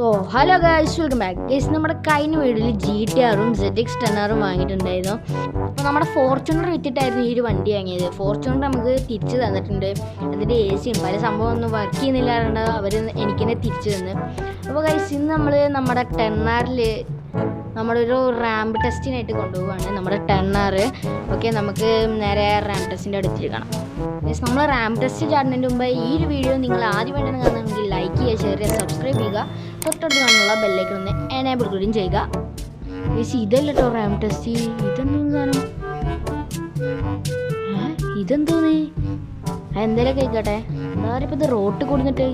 So hello guys welcome back guys നമ്മുടെ കഴിഞ്ഞ വീഡിയോയിൽ ജി ടി ആറും സെഡ് എക്സ് ടെൻ ആറും വാങ്ങിയിട്ടുണ്ടായിരുന്നു. അപ്പോൾ നമ്മുടെ ഫോർച്യൂണർ വിറ്റിട്ടായിരുന്നു ഈ ഒരു വണ്ടി വാങ്ങിയത്. ഫോർച്യൂണർ നമുക്ക് തിരിച്ചു തന്നിട്ടുണ്ട്. അതിന്റെ എ സിയും പല സംഭവം ഒന്നും വർക്ക് ചെയ്യുന്നില്ലാണ്ട് അവർ എനിക്കെന്നെ തിരിച്ചു തന്നു. അപ്പോൾ ഗൈസ് ഇന്ന് നമ്മൾ നമ്മുടെ ടെൻ ആറിൽ നമ്മളൊരു റാമ്പ് ടെസ്റ്റിനായിട്ട് കൊണ്ടുപോവാണ്. നമ്മുടെ ടെൻ ആറ് ഓക്കെ നമുക്ക് നേരെ റാമ്പ് ടെസ്റ്റിന്റെ അടുത്തേക്ക് കാണാം നമ്മൾ റാമ്പ് ടെസ്റ്റ് ചാടുന്നതിന് മുമ്പ് ഈ ഒരു വീഡിയോ നിങ്ങൾ ആദ്യമായിട്ടാണ് കാണുന്നതെങ്കിൽ ലൈക്ക് ചെയ്യുക ഷെയർ ചെയ്യുക സബ്സ്ക്രൈബ് ചെയ്യുക. തൊട്ടടുത്ത് നമ്മളുള്ള ബെല്ലൈക്കൺ ഒന്ന് എനേബിൾ കൂടിയും ചെയ്യുക. ചേച്ചി ഇതല്ല കേട്ടോ റാം ടെസ്റ്റ് ഇതെന്തോ സാധനം? ഇതെന്തോന്ന്? എന്തേലും കഴിക്കട്ടെ എന്തായാലും ഇപ്പം ഇത് റോട്ട് കൊടുത്തിട്ട്?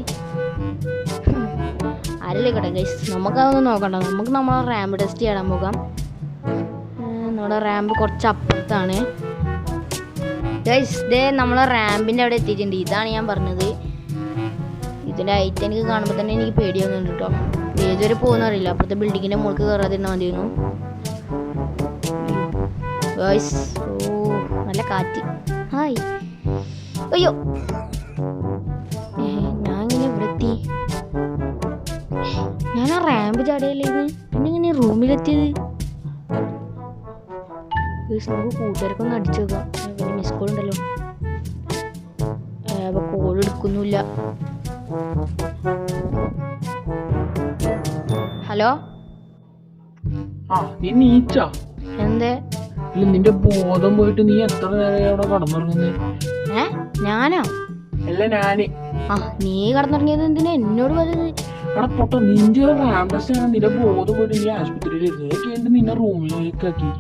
ആരിലേക്കട്ടെ ഗൈസ് നമുക്കതൊന്നും നോക്കണ്ട. നമുക്ക് നമ്മളെ റാമ്പ് ടെസ്റ്റ് ചെയ്യാൻ പോകാം. നമ്മുടെ റാമ്പ് കുറച്ച് അപ്പുറത്താണ്. ഗൈസ് ഡേ നമ്മളെ റാമ്പിന്റെ അവിടെ എത്തിയിട്ടുണ്ട്. ഇതാണ് ഞാൻ പറഞ്ഞത്. ഇതിന്റെ ഹൈറ്റ് എനിക്ക് കാണുമ്പോൾ തന്നെ എനിക്ക് പേടിയാവുന്നുണ്ട് കേട്ടോ ഏതുവരെ പോകുന്നറിയില്ല. അപ്പുറത്തെ ബിൽഡിങ്ങിന്റെ മുകളിൽ കയറാതിരുന്നാൽ മതിയായിരുന്നു. ഗൈസ് ഓ നല്ല കാറ്റ്. ഹായ് അയ്യോ. ഞാൻ ഇങ്ങനെ വൃത്തി ഞാൻ ആ റാമ്പ് ചാടിയല്ലേ ഇത് പിന്നെ ഇങ്ങനെ റൂമിലെത്തിയത്. നമുക്ക് കൂട്ടുകാർക്കൊന്ന് അടിച്ചു നോക്കാം. മിസ് കോൾ ഉണ്ടല്ലോ. കോൾ എടുക്കുന്നില്ല ഹലോ? ആ നീ നീച്ച? എന്തേ? നിന്റെ ബോധം പോയിട്ട് നീ എത്ര നേരം അവിടെ കടന്നുറങ്ങുന്നത് ഏ? ഞാനോ? അല്ല ഞാൻ. ആ നീ കടന്നുറങ്ങിയത് എന്തിനാ എന്നോട് പറയുന്നത് അവിടെ പൊട്ട നിന്റെ ആണ്. നിന്റെ ബോധം പോയിട്ട് നീ ആശുപത്രിയിൽ ഇരുന്നത് എന്നിട്ട് നിന്നെ റൂമിലേക്ക് ആക്കി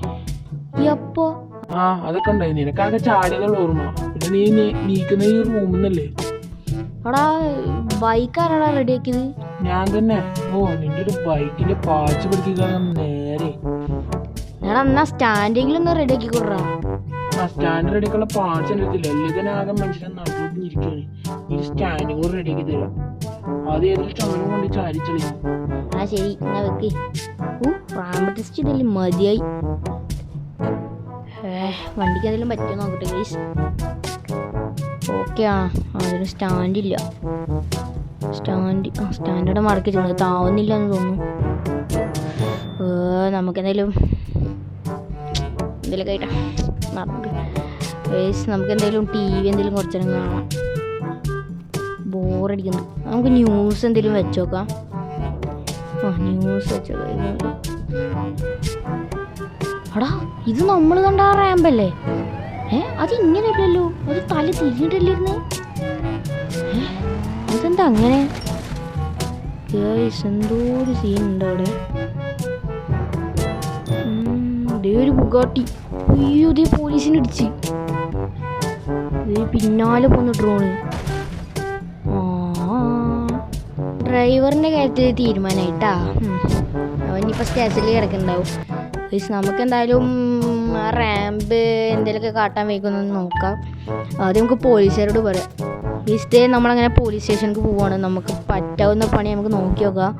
ആ അതൊക്കെ ഉണ്ടായി. നിനക്കാകെ ചാടിയതുള്ള ഓർമ്മ. പിന്നെ നീ- നീക്കുന്ന ഈ റൂമിൽ നിന്നല്ലേ അവിടെ ബൈക്കാരാടാ റെഡിയാക്കിയത് ഞാൻ തന്നെ. ഓ നിന്റെ ഒരു ബൈക്കിന്റെ പാച്ച് പിടിക്കുക നേരെ. ഞാൻ എന്നാ സ്റ്റാൻഡെങ്കിലും ഒന്ന് റെഡിയാക്കി കൊടുറാ ആ സ്റ്റാൻഡ് റെഡിക്കുള്ള പാച്ച് എന്റെ അടുത്തില്ല എല്ലാത്തിനാകെ മനുഷ്യനെ നട്ടുപിടിഞ്ഞിരിക്കുകയാണ് ഈ സ്റ്റാൻഡ് കൂടെ റെഡിയാക്കി തരാം. ആദ്യം ഏതൊരു ചുമലും കൊണ്ട് ചാരിച്ചളിക്കും ആ ശരി. എന്നാ വെക്ക്. ഓ റാമ്പ് ടെസ്റ്റ് ഇതല്ലേ മതിയായി. വണ്ടിക്ക് എന്തെങ്കിലും പറ്റുമോ നോക്കട്ടെ ഗൈസ് ഓക്കെ ആ അതിന് സ്റ്റാൻഡ് ഇല്ല സ്റ്റാൻഡ് ആ സ്റ്റാൻഡോടെ വെച്ചിട്ടുണ്ട് താവുന്നില്ല എന്ന് തോന്നുന്നു. നമുക്ക് എന്തെങ്കിലും കഴിട്ടാ നടക്ക്. ഗൈസ് നമുക്ക് എന്തെങ്കിലും ടി വി എന്തെങ്കിലും കുറച്ചു നേരം കാണാം. ബോറടിക്കുന്നു. നമുക്ക് ന്യൂസ് എന്തെങ്കിലും വെച്ചോക്കാം ആ ന്യൂസ് വെച്ചോക്കാം അടാ ഇത് നമ്മൾ കണ്ട ആ റാമ്പല്ലേ ഏ അത് ഇങ്ങനെയല്ലല്ലോ അത് തല തിരിഞ്ഞിട്ടല്ലിരുന്ന് അതെന്താ അങ്ങനെ? ഗേൾസ് എന്തോ ഒരു സീൻ ഉണ്ട് അവിടെ? ദേ ഒരു ബുഗാട്ടി. അയ്യോ ദേ പോലീസിനെ ഇടിച്ച്. ദേ പിന്നാലെ പോന്ന് ഡ്രോണ് ഡ്രൈവറിന്റെ കാര്യത്തിൽ തീരുമാനമായിട്ടാ അവനിപ്പോൾ സ്റ്റേഷനിൽ കിടക്കുന്നുണ്ടാവും. നമുക്ക് എന്തായാലും റാമ്പ് എന്തെങ്കിലുമൊക്കെ കാട്ടാൻ വയ്ക്കുമെന്ന് നോക്കാം. ആദ്യം നമുക്ക് പോലീസുകാരോട് പറയാം. ഈ സ്റ്റേ നമ്മളങ്ങനെ പോലീസ് സ്റ്റേഷനിലേക്ക് പോവാണ്. നമുക്ക് പറ്റാവുന്ന പണി നമുക്ക് നോക്കി നോക്കാം.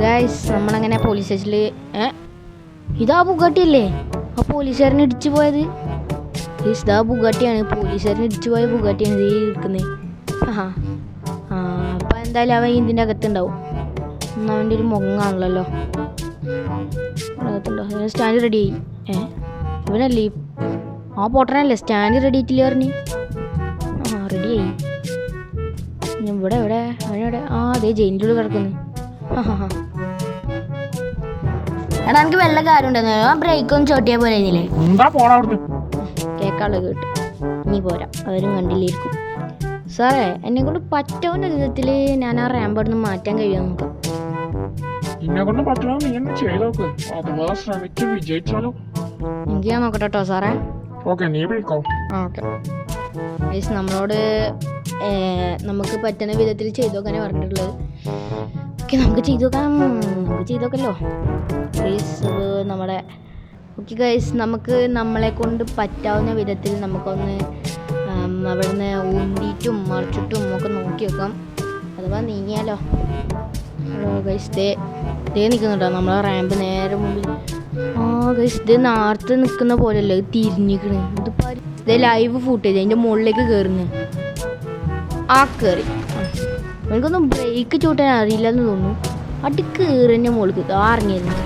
ഗൈസ് നമ്മളങ്ങനെ പോലീസ് സ്റ്റേഷനിൽ ഏ? ഇതാ ബുഗാട്ടി അല്ലേ ആ പോലീസുകാരനെ ഇടിച്ചു പോയത്. ഗൈസ് ഇതാ ബുഗാട്ടിയാണ്. പോലീസുകാരനെ ഇടിച്ചു പോയ ബുഗാട്ടിയാണ് ഇതേ നിൽക്കുന്നത് ആഹാ. ആ അപ്പം എന്തായാലും അവൻ ഇതിന്റെ അകത്തുണ്ടാവും. അവന്റെ ഒരു മുഖാണല്ലോ അകത്തുണ്ടോ? സ്റ്റാൻഡ് റെഡി ആയി. ഏ? ഇവനല്ലേ ആ പൊട്ടനല്ലേ സ്റ്റാൻഡ് റെഡി ആയിട്ടില്ല പറഞ്ഞു? ആ റെഡി ആയി. ഇനി ഇവിടെ എവിടെ? അവനെവിടെ ആ അതെ ജയിലിന്റെ ഉള്ളിൽ കിടക്കുന്നു. എടാ എനിക്ക് വെള്ള കാര്യം ഉണ്ടായിരുന്നു ആ ബ്രേക്ക് ഒന്ന് ചോട്ടിയാൽ പോലെ അവിടുന്ന്? കേൾക്കാനുള്ളത് കേട്ട്. നീ പോരാ. അവരും കണ്ടില്ലിരിക്കും. സാറേ എന്നെ കൊണ്ട് പറ്റാവുന്ന വിധത്തിൽ ഞാൻ ആ റാമ്പ് മാറ്റാൻ കഴിയുമോ നോക്കാം എന്നെ കൊണ്ട് പറ്റണോ? നീ എന്നെ ചെയ്തോക്ക് അതുപോലെ ശ്രമിച്ച് വിജയിച്ചാലോ. എനിക്ക് ഞാൻ നോക്കട്ടെ കേട്ടോ സാറേ. ഓക്കെ നീ വിളിക്കോ. ഓക്കെ. ഗൈസ് നമ്മളോട് നമുക്ക് പറ്റുന്ന വിധത്തിൽ ചെയ്തു നോക്കാനേ പറഞ്ഞിട്ടുള്ളത്. ഓക്കെ നമുക്ക് ചെയ്തു നോക്കാം നമുക്ക് ചെയ്തു നോക്കല്ലോ ഗൈസ് നമ്മുടെ ഓക്കെ ഗൈസ് നമുക്ക് നമ്മളെ കൊണ്ട് പറ്റാവുന്ന വിധത്തിൽ നമുക്കൊന്ന് അവിടുന്ന് ഊന്തിയിട്ടും മറിച്ചിട്ടും ഒക്കെ നോക്കി വെക്കാം. അഥവാ നീങ്ങിയാലോ. ഹലോ ഗൈസ് ദേ ദേ നിൽക്കുന്നുണ്ടോ നമ്മളെ റാമ്പ് നേരെ മുമ്പിൽ ഇത് നാർത്ത് നിൽക്കുന്ന പോലെയല്ല? ഇത് തിരിഞ്ഞിക്കണ് ഇത് ഇത് ലൈവ് ഫുട്ടേജ് അതിന്റെ മുകളിലേക്ക് കയറുന്നു ആ കയറി എനിക്കൊന്നും ബ്രേക്ക് ചൂട്ടാൻ അറിയില്ല എന്ന് തോന്നുന്നു. അടി കയറിന്റെ മുകളിൽ ആ ഇറങ്ങിയിരുന്നു.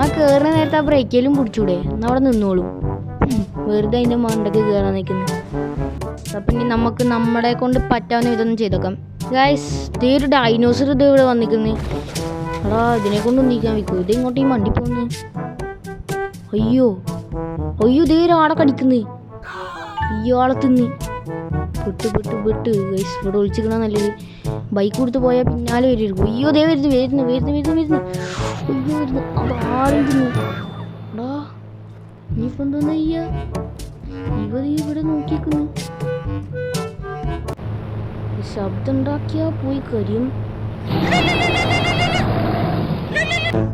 ആ കയറുന്ന നേരത്തെ ആ ബ്രേക്കിലും പിടിച്ചൂടെ? എന്നാൽ അവിടെ നിന്നോളൂ. വെറുതെ അതിന്റെ മണ്ടക്ക് കയറാൻ നിൽക്കുന്നു. അപ്പം ഇനി നമുക്ക് നമ്മളെ കൊണ്ട് പറ്റാവുന്ന വിധം ചെയ്തേക്കാം. ഗൈസ് ഇതേ ഒരു ഡൈനോസർ ഇത് ഇവിടെ വന്നിരിക്കുന്നത് എടാ ഇതിനെ കൊണ്ടൊന്നും നീക്കാൻ വെക്കൂ ഇത് ഇങ്ങോട്ട് ഈ മണ്ടി പോന്ന്. അയ്യോ. അയ്യോ ഇതേ ഒരാളെ കടിക്കുന്നു. ആളെ തിന്ന്. വിട്ട് വിട്ട് ഗൈസ് ഇവിടെ ഒളിച്ചിക്കണ നല്ലത്. ബൈക്ക് കൊടുത്ത് പോയാൽ പിന്നാലെ വരും അയ്യോ ദേ വരുന്നു വരുന്നു വരുന്നു വരുന്നു വരുന്നു. അയ്യോ വരുന്നു. അവിടെ ആളും തിന്നു എടാ നീയിപ്പോ എന്തോന്നാ ചെയ്യാ? ഇവർ ഇവിടെ നോക്കിക്കുന്നു ശബ്ദം ഉണ്ടാക്കിയാ പോയി കരിയും. No, no, no.